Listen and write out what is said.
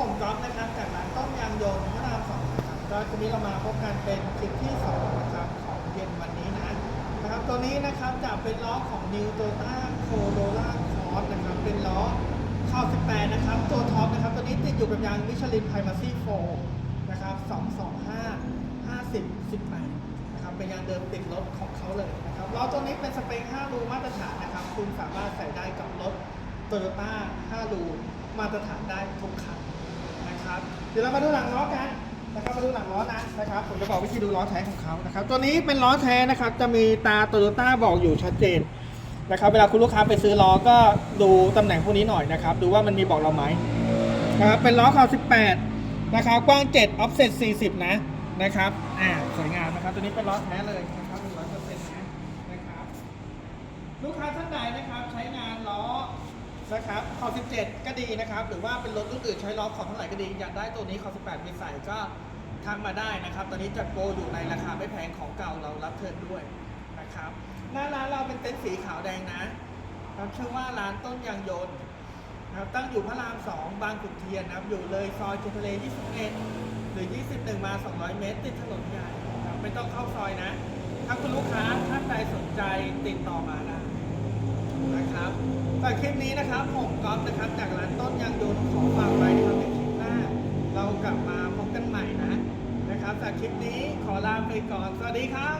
ผมก๊อฟนะครับจากร้านต้มยางโยนพระรามสองนะครับก็ทีนี้เรามาพบกันเป็นคลิปที่สองนะครับของเย็นวันนี้นะนะครับตัวนี้นะครับจะเป็นล้อของ New Toyota Corolla c r o s นะครับเป็นล้อข้อ18นะครับตัวท็อปนะครับตัวนี้ติดอยู่กับยางมิชลินไพมาซี่4นะครับ225 50 18นะครับเป็นยางเดิมติดรถของเขาเลยนะครับล้อตัวนี้เป็นสเปค5รูมาตรฐานนะครับคุณสามารถใส่ได้กับรถโตโยต้า5รูมาตรฐานได้ทุกคัน นะครับ เดี๋ยวเรามาดูหลังล้อกันนะครับมาดูหลังล้อนะนะครับผมจะบอกวิธีดูล้อแท้ของเขานะครับ ตัวนี้เป็นล้อแท้นะครับ จะมีตาโตโยต้าบอกอยู่ชัดเจนนะครับ เวลาคุณลูกค้าไปซื้อล้อก็ดูตำแหน่งพวกนี้หน่อยนะครับ ดูว่ามันมีบอกเราไหมนะครับ เป็นล้อคาว18 นะครับ กว้าง 7 offset 40 นะนะครับ อ่า สวยงามนะครับ ตัวนี้เป็นล้อแท้เลยนะครับ100%นะ นะครับ ลูกค้าท่านใดนะครับใช้งานล้อ นะครับคอ17 ก็ดีนะครับ หรือว่าเป็นรถรุ่นอื่นใช้ล้อขอบเท่าไหร่ก็ดี อยากได้ตัวนี้คอ18 มีใส่ก็ทักมาได้นะครับ ตอนนี้จัดโปรอยู่ในราคาไม่แพงของเก่าเรารับเทิร์นด้วยนะครับ หน้าร้านเราเป็นเต็นท์สีขาวแดงนะครับชื่อว่าร้านต้นยางยนต์นะครับตั้งอยู่พระราม 2 บางขุนเทียนนะครับ อยู่เลยซอยเจริญทะเล21หรือ 21 มา 200 เมตร ติดถนนใหญ่ครับไม่ต้องเข้าซอยนะ ถ้าคุณลูกค้าท่านใดสนใจติดต่อมาได้ สำหรับคลิปนี้นะครับผมก๊อฟนะครับ จากร้านต้นยางยนต์ขอฝากไว้นะครับในคลิปหน้า เรากลับมาพบกันใหม่นะนะครับจากคลิปนี้ขอลาไปก่อน สวัสดีครับ